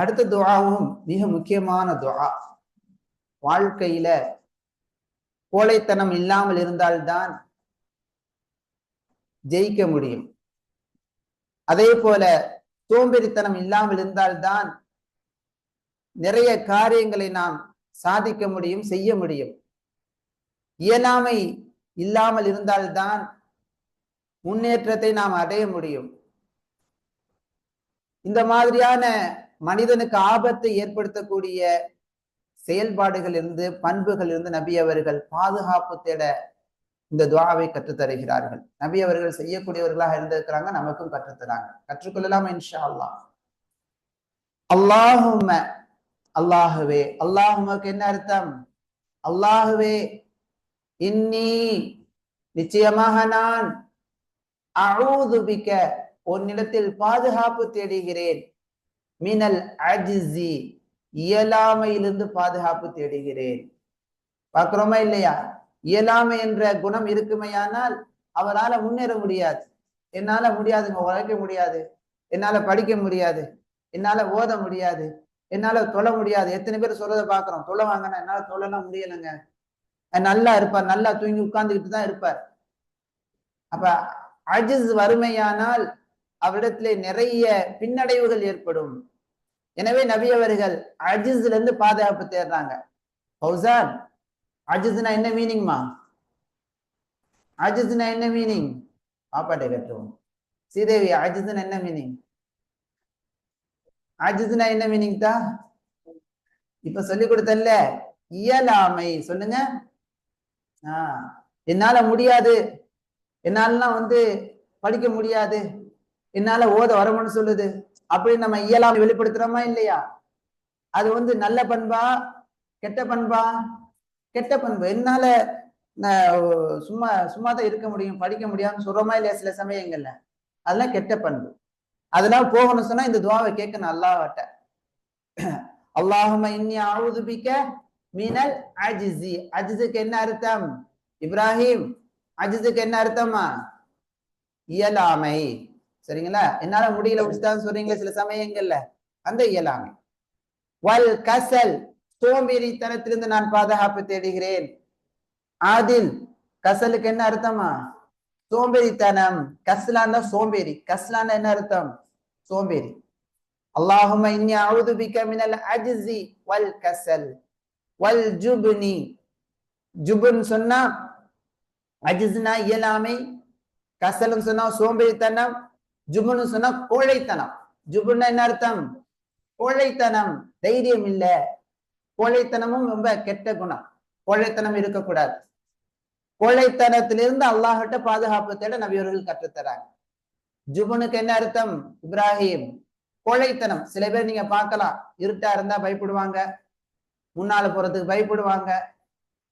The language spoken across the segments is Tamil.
அடுத்த துவாவும் மிக முக்கியமான துவா வாழ்க்கையில கோழைத்தனம் இல்லாமல் இருந்தால்தான் ஜெயிக்க முடியும். அதே போல சோம்பேறித்தனம் இல்லாமல் இருந்தால்தான் நிறைய காரியங்களை நாம் சாதிக்க முடியும் செய்ய முடியும். இயலாமை இல்லாமல் இருந்தால்தான் முன்னேற்றத்தை நாம் அடைய முடியும். இந்த மாதிரியான மனிதனுக்கு ஆபத்தை ஏற்படுத்தக்கூடிய செயல்பாடுகள் இருந்து பண்புகள் இருந்து நபி அவர்கள் பாதுகாப்பு தேட இந்த துவாவை கற்றுத்தருகிறார்கள். நபி அவர்கள் செய்யக்கூடியவர்களாக இருந்திருக்கிறாங்க நமக்கும் கற்றுத்தராங்க. கற்றுக்கொள்ளலாம் இன்ஷா அல்லாஹ்? அல்லாஹும அல்லாஹுவே அல்லாஹுமக்கு என்ன அர்த்தம்? அல்லாஹுவே இன்னி நிச்சயமாக நான் அழுதுபிக்க உன்னிடத்தில் பாதுகாப்பு தேடுகிறேன். மினல் அஜிசி இயலாமையிலிருந்து பாதுகாப்பு தேடுகிறேன். பார்க்கிறோமா இல்லையா? இயலாமை என்ற குணம் இருக்குமையானால் அவரால முன்னேற முடியாது. என்னால முடியாதுங்க உழைக்க முடியாது. என்னால படிக்க முடியாது. என்னால ஓத முடியாது. என்னால தொழ முடியாது. எத்தனை பேர் சொல்றதை பாக்குறோம் தொலை வாங்கினா என்னால தொழலாம் முடியலைங்க. நல்லா இருப்பார். நல்லா தூங்கி உட்கார்ந்துக்கிட்டு தான் இருப்பார். அப்ப அஜிஸ் வறுமையானால் அவரிடத்திலே நிறைய பின்னடைவுகள் ஏற்படும். எனவே நபி அவர்கள் அஜிஸ்ல இருந்து பாதுகாப்பு தேடுறாங்க. ஃபௌசான் அஜிஸ்னா என்ன மீனிங்மா அஜிஸ்னா என்ன மீனிங் பாப்பாட்டை கட்டுவோம் ஸ்ரீதேவி அஜிஸ்னா என்ன மீனிங் அஜிஸ்னா என்ன மீனிங் தா இப்ப சொல்லி கொடுத்தல்ல இயலாமை. சொல்லுங்க. ஆஹ் என்னால முடியாது. என்னாலலாம் வந்து படிக்க முடியாது. என்னால ஓத வரமுன்னு சொல்லுது. அப்படின்னு நம்ம இயலாம வெளிப்படுத்துறோமா இல்லையா? அது வந்து நல்ல பண்பா கெட்ட பண்பா? கெட்ட பண்பு. என்னால சும்மா சும்மா தான் இருக்க முடியும் படிக்க முடியாதுன்னு சொல்றோமா இல்லையா சில சமயங்கள்ல? அதெல்லாம் கெட்ட பண்பு. அதெல்லாம் போகணும் சொன்னா இந்த துவாவை கேட்கணும் அல்லாஹ்ட்ட அல்லாஹும இன்னி அவுதுபிக்க மீனல் அஜிசி அஜிசுக்கு என்ன அர்த்தம்? இப்ராஹிம் அஜிசுக்கு என்ன அர்த்தமா? இயலாமை. சரிங்களா? என்னால முடியல முடிச்சுதான் சொல்றீங்களே சில சமயங்கள்ல. அந்த இயலாமை. வல் கசல் சோம்பேறித்தனத்திலிருந்து நான் பாதுகாப்பு தேடுகிறேன். ஆதில் கசலுக்கு என்ன அர்த்தமா? சோம்பேறித்தனம். கசலான்னா சோம்பேறி. கஸ்லான்னா என்ன அர்த்தம்? சோம்பேறி. அல்லாஹும இன்னி அவுது பிக்க மினல் அஜிசி வல் கசல். வல் ஜுபுனி. ஜுபுன் சொன்னா அஜிஸ்னா இயலாமை. கசலும் சொன்னா சோம்பேறித்தனம். ஜுபுன்னு சொன்னா கோழைத்தனம். ஜுபுன்னு என்ன அர்த்தம்? கோழைத்தனம். தைரியம் இல்ல. கோழைத்தனமும் ரொம்ப கெட்ட குணம். கோழைத்தனம் இருக்கக்கூடாது. கோழைத்தனத்திலிருந்து அல்லாஹிட்ட பாதுகாப்பு தேட நபியவர்கள் கற்றுத்தராங்க. ஜுபுனுக்கு என்ன அர்த்தம்? இப்ராஹிம். கோழைத்தனம். சில பேர் நீங்க பார்க்கலாம். இருட்டா இருந்தா பயப்படுவாங்க. முன்னால போறதுக்கு பயப்படுவாங்க.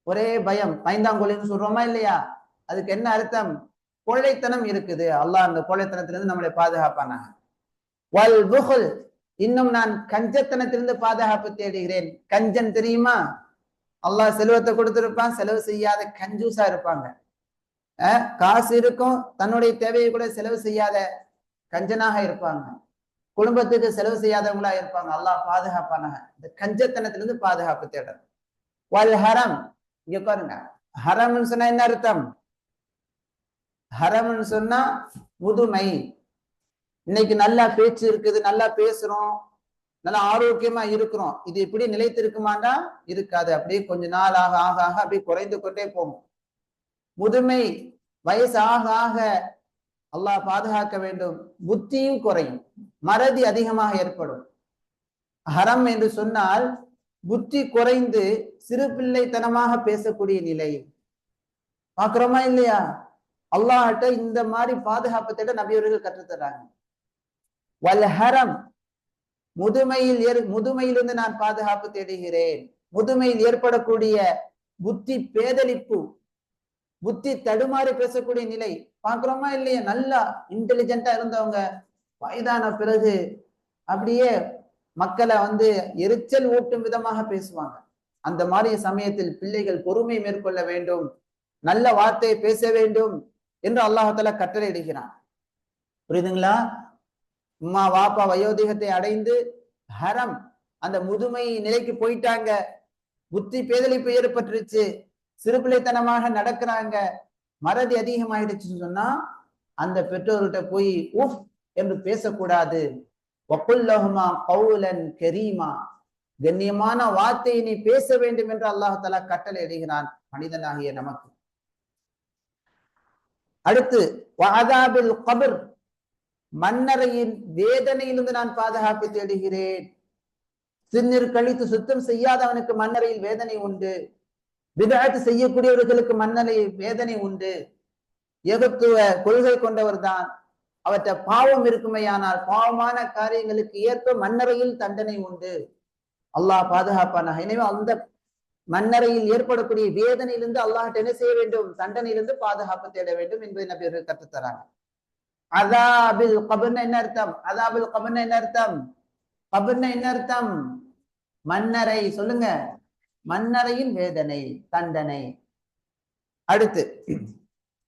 ஒரே பயம். பயந்தாங்கொழின்னு சொல்றோமா இல்லையா? அதுக்கு என்ன அர்த்தம்? கோழைத்தனம் இருக்குது. அல்லாஹ் அந்த கொள்ளைத்தனத்திலிருந்து நம்மளை பாதுகாப்பானாக. வல் புகுல் இன்னும் நான் கஞ்சத்தனத்திலிருந்து பாதுகாப்பு தேடுகிறேன். கஞ்சன் தெரியுமா? அல்லாஹ் செல்வத்தை கொடுத்திருப்பான் செலவு செய்யாத கஞ்சூசா இருப்பாங்க. காசு இருக்கும் தன்னுடைய தேவையை கூட செலவு செய்யாத கஞ்சனாக இருப்பாங்க. குடும்பத்துக்கு செலவு செய்யாதவங்களா இருப்பாங்க. அல்லாஹ் பாதுகாப்பானாக. இந்த கஞ்சத்தனத்திலிருந்து பாதுகாப்பு தேடணும். வல் ஹரம் இங்க பாருங்க. ஹரம்னு சொன்னா என்ன அர்த்தம்? ஹரம்னு சொன்னா முதுமை. இன்னைக்கு நல்லா பேச்சு இருக்குது நல்லா பேசுறோம் நல்லா ஆரோக்கியமா இருக்கிறோம். இது இப்படி நிலைத்திருக்குமாண்டா? இருக்காது. அப்படியே கொஞ்ச நாள் ஆக ஆக ஆக அப்படியே குறைந்து கொண்டே போகும். முதுமை வயசு ஆக ஆக அல்லாஹ் பாதுகாக்க வேண்டும். புத்தியும் குறையும். மறதி அதிகமாக ஏற்படும். ஹரம் என்று சொன்னால் புத்தி குறைந்து சிறு பிள்ளைத்தனமாக பேசக்கூடிய நிலை. பாக்குறோமா இல்லையா? அல்லாட்ட இந்த மாதிரி பாதுகாப்பு தேட நபியவர்கள் கற்றுத்தர்றாங்க வல்ஹரம் முதுமையில் ஏற் முதுமையிலிருந்து நான் பாதுகாப்பு தேடுகிறேன். முதுமையில் ஏற்படக்கூடிய புத்தி பேதலிப்பு புத்தி தடுமாறி பேசக்கூடிய நிலை பாக்குறோமா இல்லையா? நல்லா இன்டெலிஜென்ட்டா இருந்தவங்க. வயதான பிறகு அப்படியே மக்களை வந்து எரிச்சல் ஊட்டும் விதமாக பேசுவாங்க. அந்த மாதிரி சமயத்தில் பிள்ளைகள் பொறுமை மேற்கொள்ள வேண்டும். நல்ல வார்த்தையை பேச வேண்டும். என்று அல்லாஹால கட்டளை இடுகிறான் புரியுதுங்களா? உமா வாப்பா வயோதிகத்தை அடைந்து ஹரம் அந்த முதுமை நிலைக்கு போயிட்டாங்க. புத்தி பேதளிப்பு ஏற்பட்டுருச்சு. சிறுபிள்ளைத்தனமாக நடக்கிறாங்க. மறதி அதிகமாயிடுச்சுன்னு சொன்னா அந்த பெற்றோர்கிட்ட போய் உஃப்! என்று பேசக்கூடாது. வக்குல்லஹுமா கவுலன் கரீமா. கண்ணியமான வார்த்தையை நீ பேச வேண்டும் என்று அல்லாஹாலா கட்டளை இடுகிறான் மனிதனாகிய நமக்கு. அடுத்து வாதாபில் கபர் மன்னரையின் வேதனையிலிருந்து நான் பாதுகாப்பு தேடுகிறேன். சிறுநீர் கழித்து சுத்தம் செய்யாதவனுக்கு மன்னரையில் வேதனை உண்டு. விதாயத்து செய்யக்கூடியவர்களுக்கு மன்னரை வேதனை உண்டு. ஏகத்துவ கொள்கை கொண்டவர் தான் அவற்ற பாவம் இருக்குமையானால் பாவமான காரியங்களுக்கு ஏற்ப மன்னரையில் தண்டனை உண்டு. அல்லாஹ் பாதுகாப்பான எனவே அந்த மன்னரையில் ஏற்படக்கூடிய வேதனையிலிருந்து அல்லாஹ் என்ன செய்ய வேண்டும்? தண்டனையிலிருந்து பாதுகாப்பு தேட வேண்டும் என்பதை நபியர்கள் கற்றுத்தராங்க. அதாபில் கபர்ன என்ன அர்த்தம்? அதாபில் கபர்ன என்ன அர்த்தம்? கபர்ன என்ன அர்த்தம்? மன்னரை சொல்லுங்க. மன்னரையின் வேதனை தண்டனை. அடுத்து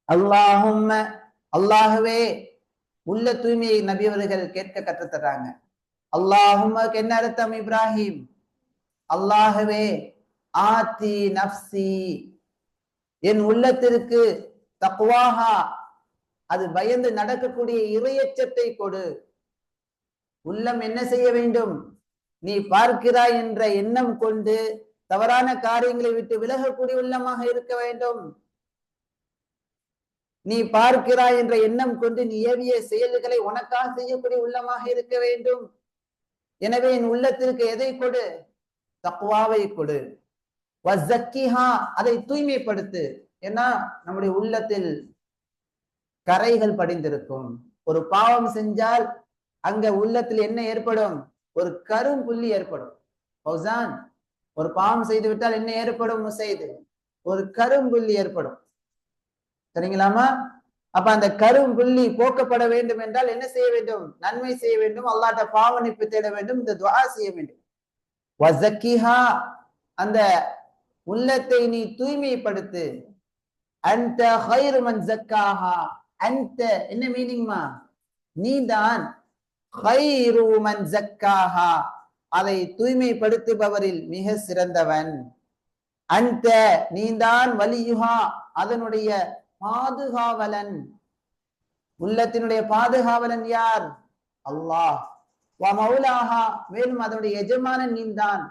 அல்லாஹும் அல்லாஹுவே உள்ள தூய்மையை நபியவர்கள் கேட்க கற்றுத்தர்றாங்க அல்லாஹுமக்கு என்ன அர்த்தம் இப்ராஹிம்? அல்லாஹுவே ஆத்தி நப்சி என் உள்ளத்திற்கு தக்குவாகா அது பயந்து நடக்கக்கூடிய இறையச்சத்தை கொடு. உள்ளம் என்ன செய்ய வேண்டும்? நீ பார்க்கிறாய் என்ற எண்ணம் கொண்டு தவறான காரியங்களை விட்டு விலகக்கூடிய உள்ளமாக இருக்க வேண்டும். நீ பார்க்கிறாய் என்ற எண்ணம் கொண்டு நீ ஏவிய செயல்களை உனக்காக செய்யக்கூடிய உள்ளமாக இருக்க வேண்டும். எனவே என் உள்ளத்திற்கு எதை கொடு? தக்குவாவை கொடு. வசக்கிஹா அதை தூய்மைப்படுத்து. ஏன்னா நம்முடைய உள்ளத்தில் கரைகள் படிந்திருக்கும். ஒரு பாவம் செஞ்சால் அங்க உள்ளத்தில் என்ன ஏற்படும்? ஒரு கரும் புள்ளி ஏற்படும். ஃபௌசான் ஒரு பாவம் செய்து விட்டால் என்ன ஏற்படும்? முசைது ஒரு கரும்புள்ளி ஏற்படும். சரிங்களாமா அப்ப அந்த கரும்புள்ளி போக்கப்பட வேண்டும் என்றால் என்ன செய்ய வேண்டும்? நன்மை செய்ய வேண்டும். அல்லாட்ட பாவனிப்பு தேட வேண்டும். இந்த துவா செய்ய வேண்டும். வசக்கிஹா அந்த உள்ளத்தை நீ தூய்மைப்படுத்து. அந்த ஹைருமன் ஜக்காஹா. அந்த என்ன மீனிங்மா நீ தான் மன் ஜக்காஹா. அதை தூய்மைப்படுத்துபவரில் மிக சிறந்தவன். அந்த நீதான் வலியுகா அதனுடைய பாதுகாவலன். உள்ளத்தினுடைய பாதுகாவலன் யார்? அல்லாஹ். வ மௌலாஹா மேலும் அதனுடைய எஜமானன் நீந்தான்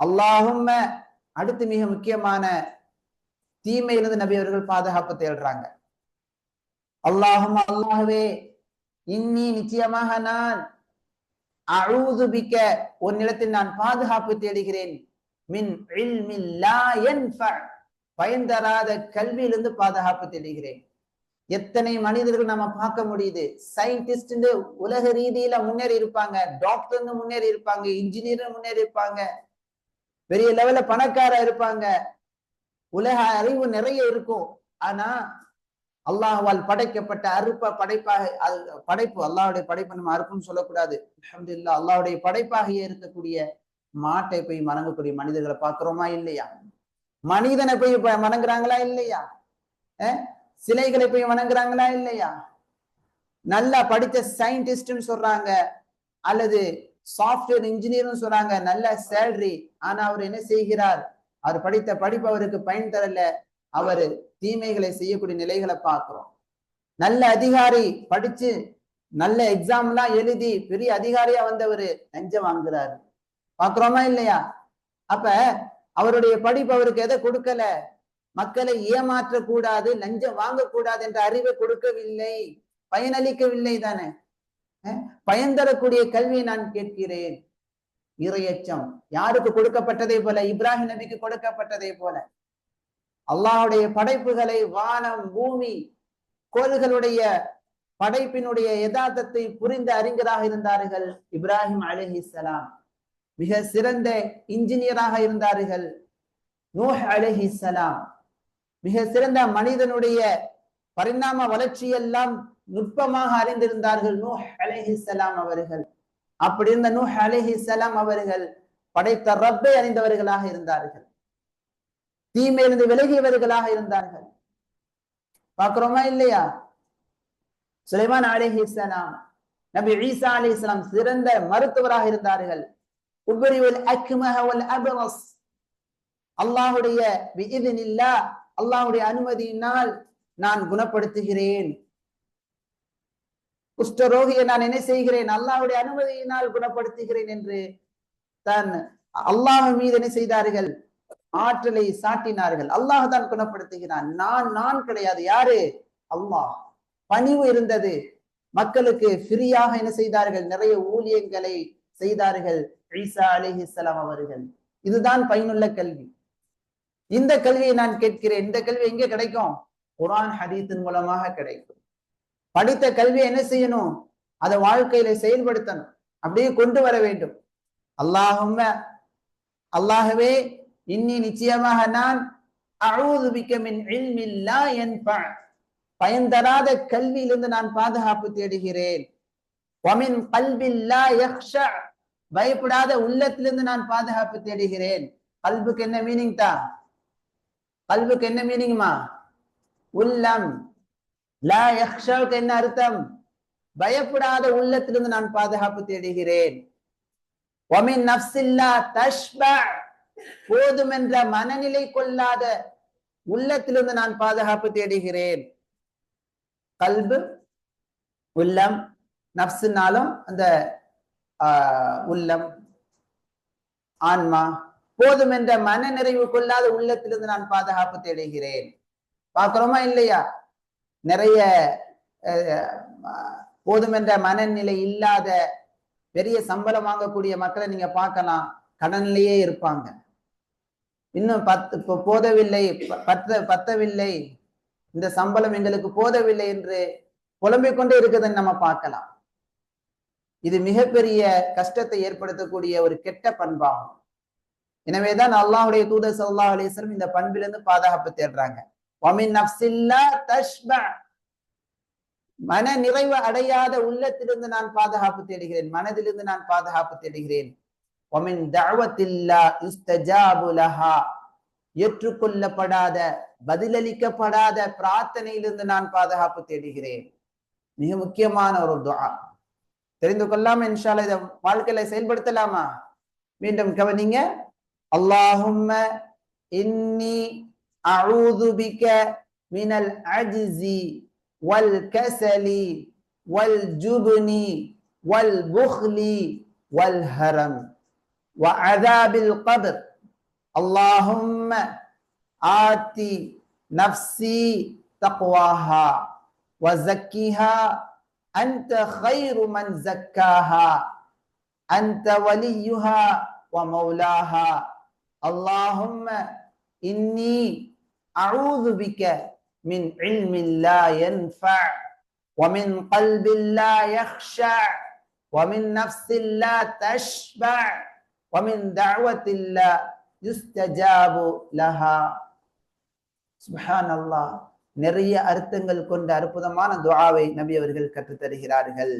அல்லாஹும்ம அடுத்து மிக முக்கியமான தீமையிலிருந்து நபி அவர்கள் பாதுகாப்பு தேடுறாங்க. அல்லாஹும் அல்லாஹுவே இன்னி நிச்சயமாக நான் அழுதுபிக்க ஒரு நிலத்தில் நான் பாதுகாப்பு தேடுகிறேன். மின் பயன் தராத கல்வியிலிருந்து பாதுகாப்பு தேடுகிறேன். எத்தனை மனிதர்கள் நம்ம பார்க்க முடியுது? சயின்டிஸ்ட் உலக ரீதியில முன்னேறி இருப்பாங்க டாக்டர்னு முன்னேறி இருப்பாங்க இன்ஜினியர் முன்னேறி இருப்பாங்க. பெரிய லெவல்ல பணக்காரா இருப்பாங்க. உலக அறிவு நிறைய இருக்கும். ஆனா அல்லாஹ்வால் படைக்கப்பட்ட அறுப்ப படைப்பாக அது படைப்பு அல்லாவுடைய படைப்பு நம்ம அறுப்புன்னு சொல்லக்கூடாது. அல்ஹம்துலில்லாஹ் அல்லாவுடைய படைப்பாக இருக்கக்கூடிய மாட்டை போய் மணங்கக்கூடிய மனிதர்களை பார்க்கிறோமா இல்லையா? மனிதனை போய் இப்ப இல்லையா? சிலைகளை போய் வணங்குறாங்களா இல்லையா? நல்லா படித்த சயின்டிஸ்ட்னு சொல்றாங்க. அல்லது சாஃப்ட்வேர் இன்ஜினியர்னு சொல்றாங்க நல்ல சேலரி ஆனா அவர் என்ன செய்கிறார்? அவர் படித்த படிப்பு அவருக்கு பயன் தரல. அவரு தீமைகளை செய்யக்கூடிய நிலைகளை பார்க்கிறோம். நல்ல அதிகாரி படிச்சு நல்ல எக்ஸாம் எல்லாம் எழுதி பெரிய அதிகாரியா வந்தவர் லஞ்சம் வாங்குறாரு. பாக்குறோமா இல்லையா? அப்ப அவருடைய படிப்பு அவருக்கு எதை கொடுக்கல? மக்களை ஏமாற்ற கூடாது லஞ்சம் வாங்கக்கூடாது என்ற அறிவை கொடுக்கவில்லை. பயனளிக்கவில்லை தானே? பயன் தரக்கூடிய கல்வியை நான் கேட்கிறேன். இறையச்சம் யாருக்கு கொடுக்கப்பட்டதை போல? இப்ராஹிம் நபிக்கு கொடுக்கப்பட்டதை போல. அல்லாஹுடைய படைப்புகளை வானம் பூமி கோள்களுடைய படைப்பினுடைய யதார்த்தத்தை புரிந்த அறிஞராக இருந்தார்கள் இப்ராஹிம் அலிஹிசலாம் மிக சிறந்த இன்ஜினியராக இருந்தார்கள் நூஹ் அலிஹிசலாம் மிக சிறந்த மனிதனுடைய பரிணாம வளர்ச்சியெல்லாம் நுட்பமாக அறிந்திருந்தார்கள் நூஹ் அலேஹிசலாம் அவர்கள். அப்படி இருந்த நூஹ் அலேஹிசலாம் அவர்கள் படைத்த ரப்பை அறிந்தவர்களாக இருந்தார்கள். தீமையிலிருந்து விலகியவர்களாக இருந்தார்கள். பார்க்கிறோமா இல்லையா? சுலைமான் அலிஹிசலாம் நபி ஈசா அலைஹிஸ்ஸலாம் சிறந்த மருத்துவராக இருந்தார்கள். உபரிவல் அக்மஹ அபரஸ். அல்லாஹுடைய அனுமதியினால் நான் குணப்படுத்துகிறேன். குஷ்டரோகியை நான் என்ன செய்கிறேன்? அல்லாவுடைய அனுமதியினால் குணப்படுத்துகிறேன் என்று தான் அல்லாஹ் மீது என்ன செய்தார்கள்? ஆற்றலை சாட்டினார்கள். அல்லாஹ் தான் குணப்படுத்துகிறான். நான் நான் கிடையாது. யாரு? அல்லாஹ். பணிவு இருந்தது. மக்களுக்கு ஃப்ரீயாக என்ன செய்தார்கள்? நிறைய ஊழியங்களை செய்தார்கள். ஈசா அலிஹிஸ்லாம் அவர்கள். இதுதான் பயனுள்ள கல்வி. இந்த கல்வியை நான் கேட்கிறேன். இந்த கல்வி எங்கே கிடைக்கும்? குரான் ஹதீத்தின் மூலமாக கிடைக்கும். படித்த கல்வியை என்ன செய்யணும்? அதை வாழ்க்கையில செயல்படுத்தணும். அப்படியே கொண்டு வர வேண்டும். அல்லாஹும் அல்லாஹவே இன்னி நிச்சயமாக நான் அழுது என்ப பயன் தராத கல்வியிலிருந்து நான் பாதுகாப்பு தேடுகிறேன். வமின் கல்வில்லா யக்ஷா பயப்படாத உள்ளத்திலிருந்து நான் பாதுகாப்பு தேடுகிறேன். கல்புக்கு என்ன மீனிங் தா? கல்புக்கு என்ன மீனிங்மா உள்ளம். லா யக்ஷாவுக்கு என்ன அர்த்தம்? பயப்படாத உள்ளத்திலிருந்து நான் பாதுகாப்பு தேடுகிறேன். போதும் என்ற மனநிலை கொள்ளாத உள்ளத்திலிருந்து நான் பாதுகாப்பு தேடுகிறேன். கல்பு உள்ளம் நப்சுனாலும் அந்த ஆஹ் உள்ளம் ஆன்மா போதும் என்ற மன நிறைவு கொள்ளாத உள்ளத்திலிருந்து நான் பாதுகாப்பு தேடுகிறேன். பாக்குறோமா இல்லையா? நிறைய போதுமென்ற மனநிலை இல்லாத பெரிய சம்பளம் வாங்கக்கூடிய மக்களை நீங்க பார்க்கலாம். கடனிலேயே இருப்பாங்க. இன்னும் பத்து இப்போ போதவில்லை பத்த பத்தவில்லை. இந்த சம்பளம் எங்களுக்கு போதவில்லை என்று புலம்பிக் கொண்டே இருக்குதுன்னு நம்ம பார்க்கலாம். இது மிகப்பெரிய கஷ்டத்தை ஏற்படுத்தக்கூடிய ஒரு கெட்ட பண்பாகும். எனவேதான் அல்லாஹுடைய தூதர் சல்லா அலிஸ்லம் இந்த பண்பிலிருந்து பாதுகாப்பு தேடுறாங்க. மன நிறைவு அடையாத உள்ளத்திலிருந்து நான் பாதுகாப்பு தேடுகிறேன். மனதிலிருந்து நான் பாதுகாப்பு தேடுகிறேன். ஏற்றுக்கொள்ளப்படாத பதிலளிக்கப்படாத பிரார்த்தனையிலிருந்து நான் பாதுகாப்பு தேடுகிறேன். மிக முக்கியமான ஒரு துவா தெரிந்து கொள்ளாம இன்ஷால இதை வாழ்க்கையில செயல்படுத்தலாமா? மீண்டும் கவனிங்க. அல்லாஹும்ம இன்னி أعوذ بك من العجز والكسل والجبن والبخل والهرم وعذاب القبر. اللهم آت نفسي تقواها وزكيها أنت خير من زكاها. أنت وليها ومولاها. اللهم إني أعوذ بك من علم لا ينفع ومن قلب لا يخشع ومن نفس لا تشبع ومن دعوة لا يستجاب لها سبحان الله நிறைய அர்த்தங்கள் கொண்ட அற்புதமான துஆவை நபி அவர்கள் கற்றுத் தருகிறார்கள்